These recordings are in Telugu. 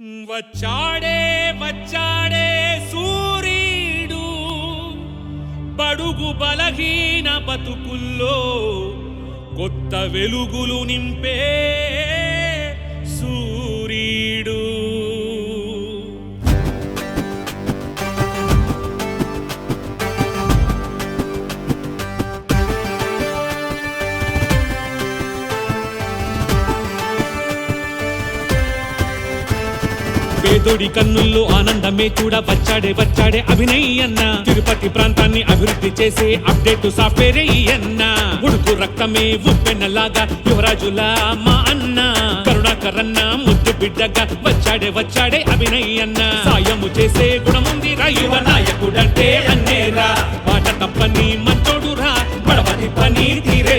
వచ్చాడే వచ్చాడే సూర్యుడు బడుగు బలహీన బతుకుల్లో కొత్త వెలుగులు నింపే సూ పేదోడి కన్నుల్లో ఆనందమే కూడా వచ్చాడే వచ్చాడే అభినయ్ అన్న. తిరుపతి ప్రాంతాన్ని అభివృద్ధి చేసే అప్డేట్ సాఫ్ట్వేర్ అన్న. ఉడుకు రక్తమే ఉప్పెన్నలాగా యువరాజులా మా అన్న. కరుణాకర్ అన్న ముద్దు బిడ్డగా వచ్చాడే వచ్చాడే అభినయ్ అన్న. సాయము చేసే గుణముంది రా యువ నాయకుడంటే అన్నేరా. మాట తప్పని మంచోడురా పడవది పని తీరే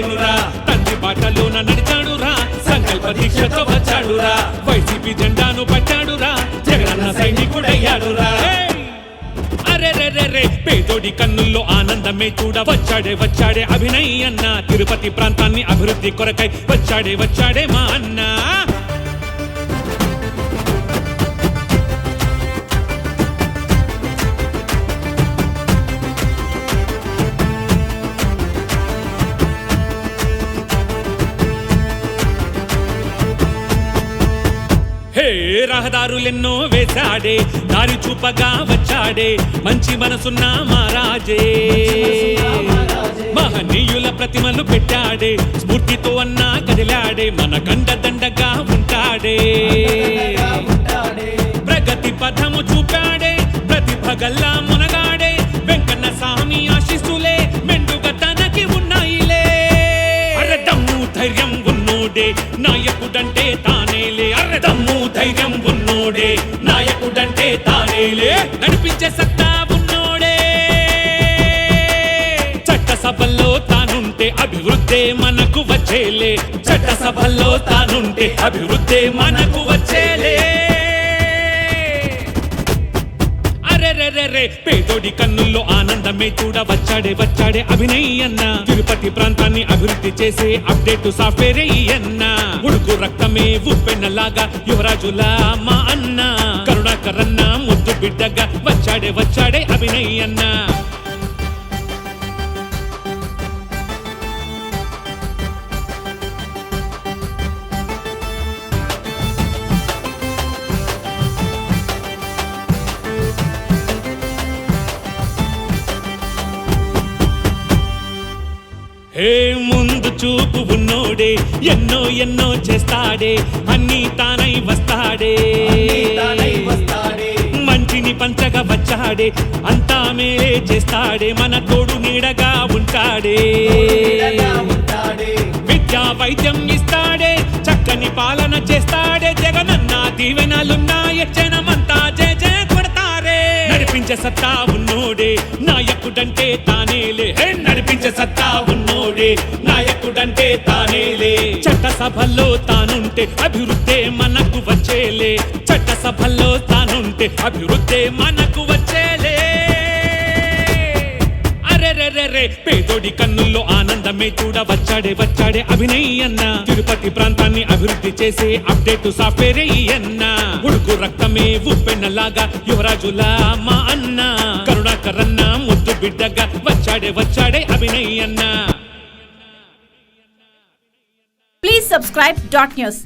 సైనికుడయ్యాడురా. అరే పేదోడి కన్నుల్లో ఆనందమే చూడ వచ్చాడే వచ్చాడే అభినయ్ అన్న. తిరుపతి ప్రాంతాన్ని అభివృద్ధి కొరకై వచ్చాడే వచ్చాడే మా అన్న. రహదారులెన్నో వేశాడే దారి చూపగా వచ్చాడే మంచి మనసున్న మహారాజే. మహనీయుల ప్రతిమలు పెట్టాడే స్ఫూర్తితో అన్నా కదిలాడే మన కండదండగా ఉంటాడే. ప్రగతి పథము చూపాడే ప్రతిభ గల్లా మునగాడే వెంకన్న స్వామి ఆశిస్తులే మెండుగా తనకి ఉన్నాయిలే. అరదమ్ము ధైర్యం ఉన్నోడే నాయకుడంటే తా ధైర్యం ఉన్నోడే నాయకుడంటే తానేలే. నడిపించే సత్తా ఉన్నోడే. చట్టసభల్లో తానుంటే అభివృద్ధే మనకు వచ్చేలే. చట్టసభల్లో తానుంటే అభివృద్ధే మనకు వచ్చేలే. అరెరెరెరె పేదోడి కన్నుల్లో ఆనందమే చూడ వచ్చాడే వచ్చాడే అభినయ్ అన్న. తిరుపతి ప్రాంతాన్ని అభివృద్ధి చేసే అప్డేట్ సాఫ్ట్వేర్ అన్న. ఉడుకు పెన్నలాగా యువరాజులా మా అన్న. కరుణాకరన్న ముద్దు బిడ్డగా వచ్చాడే వచ్చాడే అభినయ్ అన్న. హే ముందు చూపు ఉన్నోడే ఎన్నో ఎన్నో చేస్తాడే అన్ని తానై వస్తాడే. మంచిని పంచగా వచ్చాడే అంతా మేలే చేస్తాడే మన తోడు నీడగా ఉంటాడే. విద్యా వైద్యం ఇస్తాడే చక్కని పాలన చేస్తాడే జగనన్న దీవెనలున్నాయ జనమంతా నడిపించే సత్తా ఉన్నోడే. నాయకుడంటే తానేలే. హే నడిపించే సత్తా ఉన్నోడే. నాయకుడంటే తానేలే. చట్టసభల్లో తానుంటే అభివృద్ధే మనకు వచ్చేలే. చట్టసభల్లో తానుంటే అభివృద్ధే మనకు వచ్చే అరెరెరెరె పేదోడి కన్నుల్లో ఆనందమే చూడ వచ్చాడే వచ్చాడే అభినయ్ అన్న. తిరుపతి ప్రాంతాన్ని అభివృద్ధి చేసే అప్డేట్ సాఫ్ట్వేర్ అన్న. ఉడుకు రక్తమే ఉప్పెన్నలాగా యువరాజులా మా అన్న. కరుణాకరన్న ముద్దు బిడ్డగా వచ్చాడే వచ్చాడే అభినయ్ అన్న. Please subscribe dot news